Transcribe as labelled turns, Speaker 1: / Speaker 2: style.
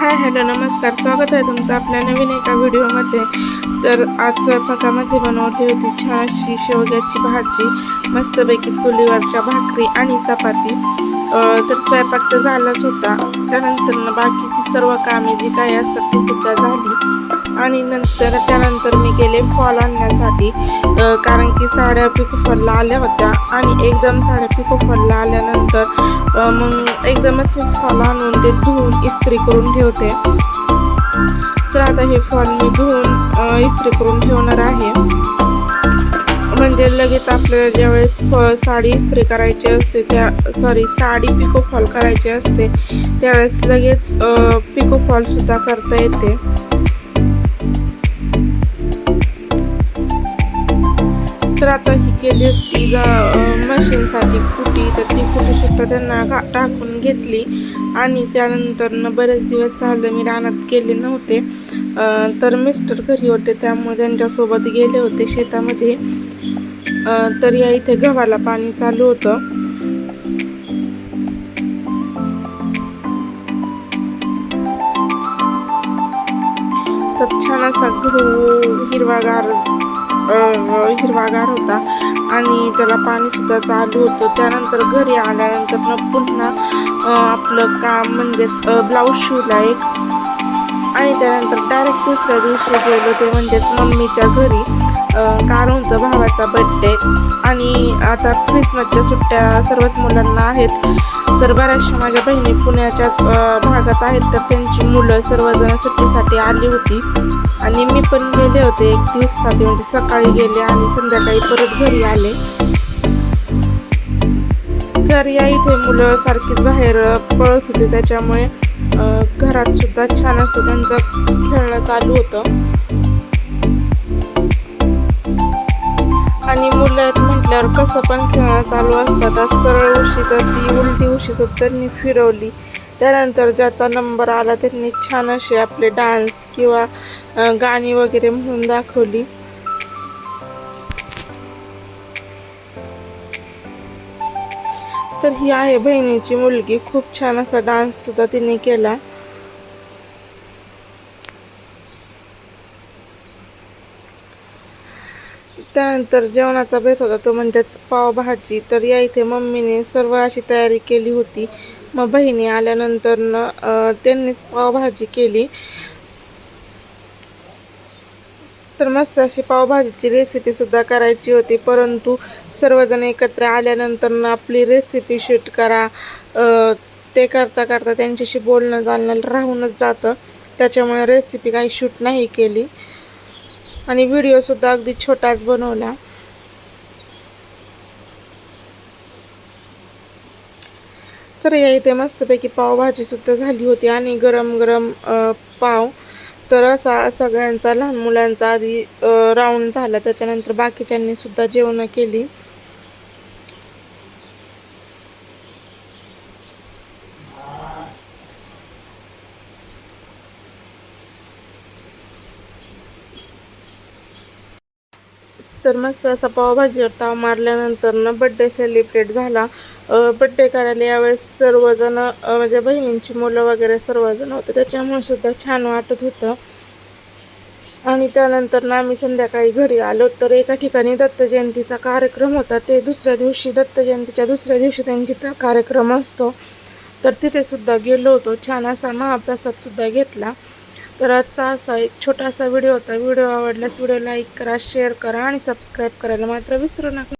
Speaker 1: Hi hello नमस्कार. स्वागत आहे तुमचं आपल्या नवीन एका व्हिडिओमध्ये. तर आज स्वयंपाकामध्ये बनवली होती छान अशी शेवग्याची भाजी मस्तपैकी चुलीवरच्या भाकरी आणि चपाती. तर स्वयंपाक तर झालाच होता. त्यानंतर बाकीची सर्व कामे जी काही असतात ती सुद्धा झाली. आणि नंतर त्यानंतर मी गेले फॉल आणण्यासाठी. कारण की साड्या पिकोफॉलला आल्या होत्या आणि एकदम साड्या पिकोफॉलला आल्यानंतर मग एकदमच मी फॉल आणून ते धुवून इस्त्री करून ठेवते. तर आता हे फॉल मी धुवून इस्त्री करून ठेवणार आहे. म्हणजे लगेच आपल्याला ज्यावेळेस फ- साडी इस्त्री करायची असते त्या सॉरी साडी पिको फॉल करायची असते त्यावेळेस लगेच पिको फॉल सुद्धा करता येते. आता ही केली होती मशीनसाठी कुटी. तर ती कुटी सुद्धा त्यांना घा टाकून घेतली. आणि त्यानंतर न बरेच दिवस झालं मी रानात गेले नव्हते. तर मिस्टर घरी होते. त्यामुळे त्यांच्यासोबत गेले होते शेतामध्ये. तर या इथे गव्हाला पाणी चालू होतं. तर छान असा गहू हिरवागार हिरवागार होता. आणि त्याला पाणी सुद्धा चालू होतं. त्यानंतर घरी आल्यानंतर न पुन्हा आपलं काम म्हणजेच ब्लाऊज शिवला एक. आणि त्यानंतर डायरेक्ट दुसऱ्या दिवशी गेलो ते म्हणजेच मम्मीच्या घरी. अं, होतं भावाचा बड्डे आणि आता ख्रिसमसच्या सुट्ट्या सर्वच मुलांना आहेत. तर बऱ्याचशा माझ्या बहिणी पुण्याच्याच भागात आहेत. तर त्यांची मुलं सर्वजण सुट्टीसाठी आली होती. आणि मी पण गेले होते एक दिवसासाठी म्हणजे सकाळी गेले आणि संध्याकाळी परत घरी आले. तर या इथे मुलं सारखीच बाहेर पळत होते त्याच्यामुळे घरात सुद्धा छान असं त्यांचं खेळणं चालू होतं. आणि मुलं आहेत म्हटल्यावर कसं पण खेळणं चालू असतात सरळ उशी तर ती उलटी उशी सुद्धा त्यांनी फिरवली. त्यानंतर ज्याचा नंबर आला त्यांनी छान असे आपले डान्स किंवा गाणी वगैरे म्हणून दाखवली. तर ही आहे बहिणीची मुलगी. खूप छान असा डान्स सुद्धा तिने केला. त्यानंतर जेवणाचा बेत होता तो म्हणजेच पावभाजी. तर या इथे मम्मीने सर्व अशी तयारी केली होती. मग बहिणी आल्यानंतर त्यांनीच पावभाजी केली. तर मस्त अशी पावभाजीची रेसिपी सुद्धा करायची होती. परंतु सर्वजण एकत्र आल्यानंतर आपली रेसिपी शूट करा ते करता करता त्यांच्याशी बोलणं चालणं राहूनच जातं. त्याच्यामुळे रेसिपी काही शूट नाही केली. आणि व्हिडिओसुद्धा अगदी छोटाच बनवला. तर या इथे मस्तपैकी पावभाजीसुद्धा झाली होती आणि गरम गरम पाव. तर असा सगळ्यांचा लहान मुलांचा आधी राऊंड झाला. त्याच्यानंतर बाकीच्यांनीसुद्धा जेवणं केली. तर मस्त असा पावभाजीवर ताव मारल्यानंतर ना बड्डे सेलिब्रेट झाला बड्डे करायला यावेळेस सर्वजण म्हणजे माझ्या बहिणींची मुलं वगैरे सर्वजण होते. त्याच्यामुळे सुद्धा छान वाटत होतं. आणि त्यानंतर ना आम्ही संध्याकाळी घरी आलो. तर एका ठिकाणी दत्त जयंतीचा कार्यक्रम होता. ते दुसऱ्या दिवशी दत्त जयंतीच्या दुसऱ्या दिवशी त्यांची तर कार्यक्रम असतो. तर तिथेसुद्धा गेलो होतो. छान असा महाप्रसादसुद्धा घेतला. तर आजचा असा एक छोटासा व्हिडिओ होता. व्हिडिओ आवडल्यास व्हिडिओ लाईक करा शेअर करा आणि सबस्क्राईब करायला मात्र विसरू नका.